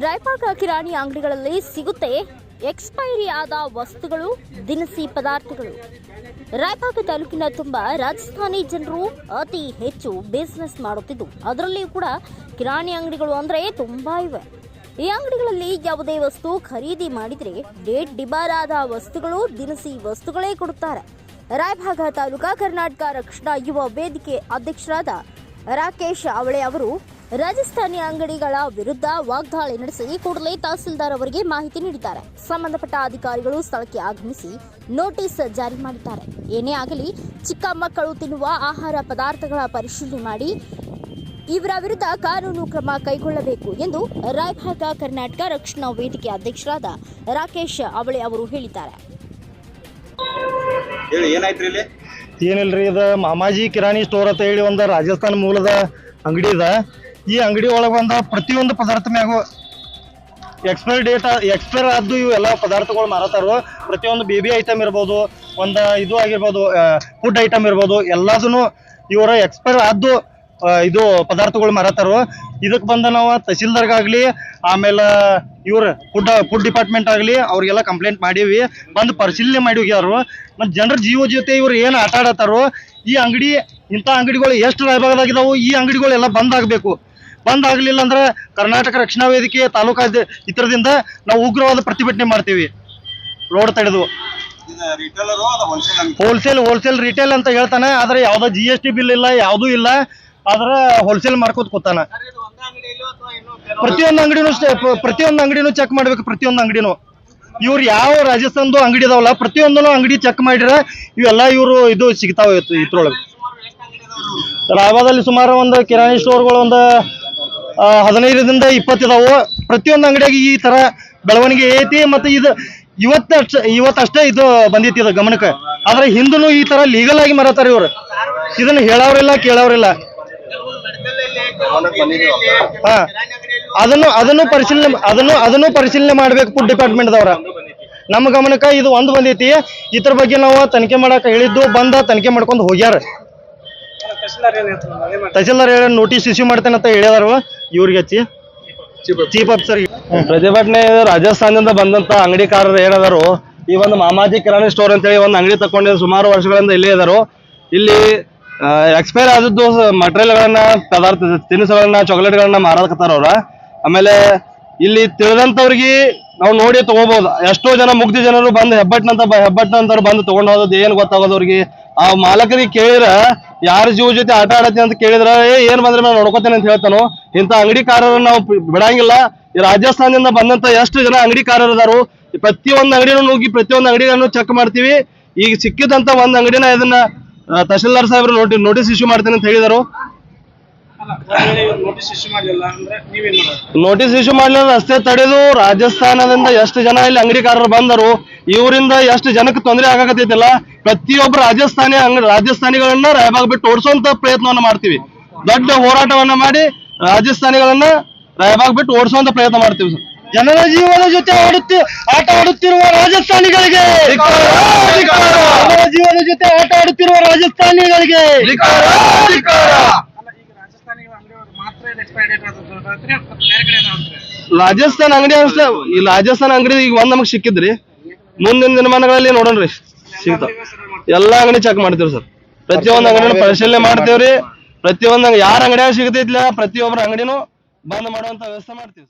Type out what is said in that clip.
ರಾಯಪಾಕ ಕಿರಾಣಿ ಅಂಗಡಿಗಳಲ್ಲಿ ಸಿಗುತ್ತೆ ಎಕ್ಸ್ಪೈರಿ ಆದ ವಸ್ತುಗಳು, ದಿನಸಿ ಪದಾರ್ಥಗಳು. ರಾಯಪಾಕ ತಾಲೂಕಿನ ತುಂಬ ರಾಜಸ್ಥಾನಿ ಜನರು ಅತಿ ಹೆಚ್ಚು ಬಿಸ್ನೆಸ್ ಮಾಡುತ್ತಿದ್ದು, ಅದರಲ್ಲಿಯೂ ಕೂಡ ಕಿರಾಣಿ ಅಂಗಡಿಗಳು ಅಂದರೆ ತುಂಬ ಇವೆ. ಈ ಅಂಗಡಿಗಳಲ್ಲಿ ಯಾವುದೇ ವಸ್ತು ಖರೀದಿ ಮಾಡಿದರೆ ಡೇಟ್ ಡಿಬಾರ್ ಆದ ವಸ್ತುಗಳು, ದಿನಸಿ ವಸ್ತುಗಳೇ ಕೊಡುತ್ತಾರೆ. ರಾಯಭಾಗ ತಾಲೂಕಾ ಕರ್ನಾಟಕ ರಕ್ಷಣಾ ಯುವ ವೇದಿಕೆ ಅಧ್ಯಕ್ಷರಾದ ರಾಕೇಶ್ ಅವಳೆ ಅವರು ರಾಜಸ್ಥಾನಿ ಅಂಗಡಿಗಳ ವಿರುದ್ಧ ವಾಗ್ದಾಳಿ ನಡೆಸಿ ಕೂಡಲೇ ತಹಸೀಲ್ದಾರ್ ಅವರಿಗೆ ಮಾಹಿತಿ ನೀಡಿದ್ದಾರೆ. ಸಂಬಂಧಪಟ್ಟ ಅಧಿಕಾರಿಗಳು ಸ್ಥಳಕ್ಕೆ ಆಗಮಿಸಿ ನೋಟಿಸ್ ಜಾರಿ ಮಾಡಿದ್ದಾರೆ. ಏನೇ ಆಗಲಿ ಚಿಕ್ಕ ಮಕ್ಕಳು ತಿನ್ನುವ ಆಹಾರ ಪದಾರ್ಥಗಳ ಪರಿಶೀಲನೆ ಮಾಡಿ ಇವರ ವಿರುದ್ಧ ಕಾನೂನು ಕ್ರಮ ಕೈಗೊಳ್ಳಬೇಕು ಎಂದು ರಾಯಭಾಗ ಕರ್ನಾಟಕ ರಕ್ಷಣಾ ವೇದಿಕೆ ಅಧ್ಯಕ್ಷರಾದ ರಾಕೇಶ್ ಅವಳೆ ಅವರು ಹೇಳಿದ್ದಾರೆ. ಏನಿಲ್ರಿ ಇದು ಮಾಮಾಜಿ ಕಿರಾಣಿ ಸ್ಟೋರ್ ಅಂತ ಹೇಳಿ ಒಂದು ರಾಜಸ್ಥಾನ ಮೂಲದ ಅಂಗಡಿ ಇದೆ. ಈ ಅಂಗಡಿ ಒಳಗೆ ಬಂದ ಪ್ರತಿಯೊಂದು ಪದಾರ್ಥ ಮ್ಯಾಗು ಎಕ್ಸ್ಪೈರ್ ಡೇಟ್ ಎಕ್ಸ್ಪೈರ್ ಆದ್ದು ಇವು ಎಲ್ಲ ಪದಾರ್ಥಗಳು ಮಾರತಾರು ಪ್ರತಿಯೊಂದು ಬೇಬಿ ಐಟಮ್ ಇರ್ಬೋದು, ಒಂದು ಇದು ಆಗಿರ್ಬೋದು ಫುಡ್ ಐಟಮ್ ಇರ್ಬೋದು ಎಲ್ಲದನ್ನು ಇವರ ಎಕ್ಸ್ಪೈರ್ ಆದ್ದು ಇದು ಪದಾರ್ಥಗಳು ಮಾರತಾರು ಇದಕ್ಕೆ ಬಂದ ನಾವು ತಹಸೀಲ್ದಾರ್ಗಾಗ್ಲಿ ಆಮೇಲೆ ಇವ್ರ ಫುಡ್ ಫುಡ್ ಡಿಪಾರ್ಟ್ಮೆಂಟ್ ಆಗಲಿ, ಅವ್ರಿಗೆಲ್ಲ ಕಂಪ್ಲೇಂಟ್ ಮಾಡೀವಿ. ಬಂದು ಪರಿಶೀಲನೆ ಮಾಡಿ ಹೋಗ್ಯಾರು. ಮತ್ತು ಜನರ ಜೀವ ಜೊತೆ ಇವ್ರು ಏನು ಆಟ ಆಡತ್ತಾರೋ, ಈ ಅಂಗಡಿ, ಇಂಥ ಅಂಗಡಿಗಳು ಎಷ್ಟು ರಾಯಭಾಗದಾಗಿದ್ದಾವೆ ಈ ಅಂಗಡಿಗಳೆಲ್ಲ ಬಂದ್ ಆಗಬೇಕು. ಬಂದ್ ಆಗ್ಲಿಲ್ಲ ಅಂದ್ರೆ ಕರ್ನಾಟಕ ರಕ್ಷಣಾ ವೇದಿಕೆ ತಾಲೂಕಾ ಇತರದಿಂದ ನಾವು ಉಗ್ರವಾದ ಪ್ರತಿಭಟನೆ ಮಾಡ್ತೀವಿ. ರೋಡ್ ತಡೆದು ಹೋಲ್ಸೇಲ್ ಹೋಲ್ಸೇಲ್ ರಿಟೇಲ್ ಅಂತ ಹೇಳ್ತಾನೆ, ಆದ್ರೆ ಯಾವ್ದೋ ಜಿ ಎಸ್ ಟಿ ಬಿಲ್ ಇಲ್ಲ, ಯಾವ್ದೂ ಇಲ್ಲ. ಆದ್ರೆ ಹೋಲ್ಸೇಲ್ ಮಾಡ್ಕೋತ ಕೂತಾನ. ಪ್ರತಿಯೊಂದು ಅಂಗಡಿನೂ ಪ್ರತಿಯೊಂದು ಅಂಗಡಿನೂ ಚೆಕ್ ಮಾಡ್ಬೇಕು, ಪ್ರತಿಯೊಂದು ಅಂಗಡಿನೂ. ಇವ್ರು ಯಾವ ರಾಜಸ್ಥಾನದ ಅಂಗಡಿ ಇದಾವಲ್ಲ ಪ್ರತಿಯೊಂದನು ಅಂಗಡಿ ಚೆಕ್ ಮಾಡಿದ್ರೆ ಇವೆಲ್ಲ ಇವರು ಇದು ಸಿಗ್ತಾವ ಇದ್ರೊಳಗೆ. ರಾಯಬಾದಲ್ಲಿ ಸುಮಾರು ಒಂದು ಕಿರಾಣಿ ಸ್ಟೋರ್ಗಳು ಒಂದು ಹದಿನೈದರಿಂದ ಇಪ್ಪತ್ತು ಇದಾವು ಪ್ರತಿಯೊಂದು ಅಂಗಡಿಯಾಗ ಈ ತರ ಬೆಳವಣಿಗೆ ಐತಿ ಮತ್ತೆ ಇದು ಇವತ್ತಷ್ಟ ಇವತ್ತಷ್ಟೇ ಇದು ಬಂದಿತ್ತು ಇದು ಗಮನಕ್ಕೆ. ಆದ್ರೆ ಹಿಂದೂ ಈ ತರ ಲೀಗಲ್ ಆಗಿ ಮರತಾರ ಇವ್ರು. ಇದನ್ನ ಹೇಳೋರಿಲ್ಲ ಕೇಳೋರಿಲ್ಲ ಹಾ. ಅದನ್ನು ಅದನ್ನು ಪರಿಶೀಲನೆ, ಅದನ್ನು ಅದನ್ನು ಪರಿಶೀಲನೆ ಮಾಡ್ಬೇಕು ಫುಡ್ ಡಿಪಾರ್ಟ್ಮೆಂಟ್ ದವರ. ನಮ್ಮ ಗಮನಕ್ಕೆ ಇದು ಒಂದು ಬಂದೈತಿ. ಇದ್ರ ಬಗ್ಗೆ ನಾವು ತನಿಖೆ ಮಾಡಾಕ ಹೇಳಿದ್ದು ಬಂದ, ತನಿಖೆ ಮಾಡ್ಕೊಂಡು ಹೋಗ್ಯಾರ. ತಹಸೀಲ್ದಾರ್ ಹೇಳಿ ನೋಟಿಸ್ ಇಶ್ಯೂ ಮಾಡ್ತೇನೆ ಅಂತ ಹೇಳ್ಯಾರ ಇವ್ರಿಗೆ ಹಚ್ಚಿ. ಚೀಫ್ ಆಫೀಸರ್ ಪ್ರತಿಭಟನೆ ರಾಜಸ್ಥಾನದಿಂದ ಬಂದಂತ ಅಂಗಡಿಕಾರರು ಏನದಾರು ಈ ಒಂದು ಮಾಮಾಜಿ ಕಿರಾಣಿ ಸ್ಟೋರ್ ಅಂತೇಳಿ ಒಂದು ಅಂಗಡಿ ತಗೊಂಡಿದ್ದು ಸುಮಾರು ವರ್ಷಗಳಿಂದ ಇಲ್ಲೇ ಇದಾರು. ಇಲ್ಲಿ ಎಕ್ಸ್ಪೈರ್ ಆದದ್ದು ಮಟೀರಿಯಲ್ಗಳನ್ನ ಪದಾರ್ಥ ತಿನಿಸುಗಳನ್ನ ಚಾಕ್ಲೇಟ್ಗಳನ್ನ ಮಾರಾಕತ್ತಾರ ಅವ್ರ ಆಮೇಲೆ ಇಲ್ಲಿ ತಿಳಿದಂತವ್ರಿಗೆ ನಾವು ನೋಡಿ ತಗೋಬಹುದು ಎಷ್ಟೋ ಜನ ಮುಗ್ಧ ಜನರು ಬಂದು ಹೆಬ್ಬಟ್ನಂತ ಹೆಬ್ಬಟ್ನಂತವ್ರು ಬಂದು ತಗೊಂಡು ಹೋಗೋದು ಏನ್ ಗೊತ್ತಾಗೋದು ಅವ್ರಿಗೆ? ಆ ಮಾಲಕರಿಗೆ ಕೇಳಿದ್ರ ಯಾರ ಜೀವ ಜೊತೆ ಆಟ ಆಡತ್ತೆ ಅಂತ ಕೇಳಿದ್ರ, ಏ, ಏನ್ ಬಂದ್ರೆ ನಾನು ನೋಡ್ಕೋತೇನೆ ಅಂತ ಹೇಳ್ತಾನು? ಇಂಥ ಅಂಗಡಿಕಾರರನ್ನ ನಾವು ಬಿಡಂಗಿಲ್ಲ. ಈ ರಾಜಸ್ಥಾನದಿಂದ ಬಂದಂತ ಎಷ್ಟು ಜನ ಅಂಗಡಿಕಾರರು ಅದಾರು ಈ ಪ್ರತಿಯೊಂದು ಅಂಗಡಿನೂ ಹೋಗಿ ಪ್ರತಿಯೊಂದು ಅಂಗಡಿಗಳನ್ನು ಚೆಕ್ ಮಾಡ್ತೀವಿ. ಈಗ ಸಿಕ್ಕಿದಂತ ಒಂದ್ ಅಂಗಡಿನ ಇದನ್ನ ತಹಶೀಲ್ದಾರ್ ಸಾಹೇಬ್ರು ನೋಟಿ ನೋಟಿಸ್ ಇಶ್ಯೂ ಮಾಡ್ತೇನೆ ಅಂತ ಹೇಳಿದಾರು. ನೋಟಿಸ್ ಇಶ್ಯೂ ಮಾಡಲಿಲ್ಲ ರಸ್ತೆ ತಡೆದು ರಾಜಸ್ಥಾನದಿಂದ ಎಷ್ಟು ಜನ ಇಲ್ಲಿ ಅಂಗಡಿಕಾರರು ಬಂದರು ಇವರಿಂದ ಎಷ್ಟು ಜನಕ್ಕೆ ತೊಂದರೆ ಆಗಾಕತ್ತೈತಿಲ್ಲ ಪ್ರತಿಯೊಬ್ಬರು ರಾಜಸ್ಥಾನಿ ಅಂಗ ರಾಜಸ್ಥಾನಿಗಳನ್ನ ರಾಯಬಾಗ್ ಬಿಟ್ಟು ಓಡಿಸುವಂತ ಪ್ರಯತ್ನವನ್ನ ಮಾಡ್ತೀವಿ. ದೊಡ್ಡ ಹೋರಾಟವನ್ನ ಮಾಡಿ ರಾಜಸ್ಥಾನಿಗಳನ್ನ ರಾಯಭಾಗ ಬಿಟ್ಟು ಓಡಿಸುವಂತ ಪ್ರಯತ್ನ ಮಾಡ್ತೀವಿ. ಸರ್ ಜನರ ಜೀವನ ಜೊತೆ ಆಡುತ್ತಿ ಆಟ ಆಡುತ್ತಿರುವ ರಾಜಸ್ಥಾನಿಗಳಿಗೆ! ಜನರ ಜೀವನ ಜೊತೆ ಆಟ ಆಡುತ್ತಿರುವ ರಾಜಸ್ಥಾನಿಗಳಿಗೆ ಅಲ್ಲ ಈಗ ರಾಜಸ್ಥಾನಿಗಳ ಅಂಗಡಿಯವರು ಮಾತ್ರ ಇದು ಎಕ್ಸ್ಪೈರ್ ಡೇಟ್ ಆದದ್ದು ರಾತ್ರಿ ಬೇರೆ ಕಡೆ ಅದಾವಂತ್ರಿ ರಾಜಸ್ಥಾನ ಅಂಗಡಿ ಅಷ್ಟೇ ಈ ರಾಜಸ್ಥಾನ ಅಂಗಡಿ ಈಗ ಒಂದ್ ನಮಗ್ ಸಿಕ್ಕಿದ್ರಿ. ಮುಂದಿನ ದಿನಮಾನಗಳಲ್ಲಿ ನೋಡೋಣ್ರಿ. ಸಿಗ್ತಾವ ಎಲ್ಲಾ ಅಂಗಡಿ ಚೆಕ್ ಮಾಡ್ತೀವಿ ಸರ್. ಪ್ರತಿಯೊಂದು ಅಂಗಡಿನೂ ಪರಿಶೀಲನೆ ಮಾಡ್ತೇವ್ರಿ. ಪ್ರತಿಯೊಂದು ಯಾರ ಅಂಗಡಿಯಾಗ ಸಿಗತೈತಿಲ್ಲ ಪ್ರತಿಯೊಬ್ಬರ ಅಂಗಡಿನೂ ಬಂದ್ ಮಾಡುವಂತ ವ್ಯವಸ್ಥೆ ಮಾಡ್ತೀವಿ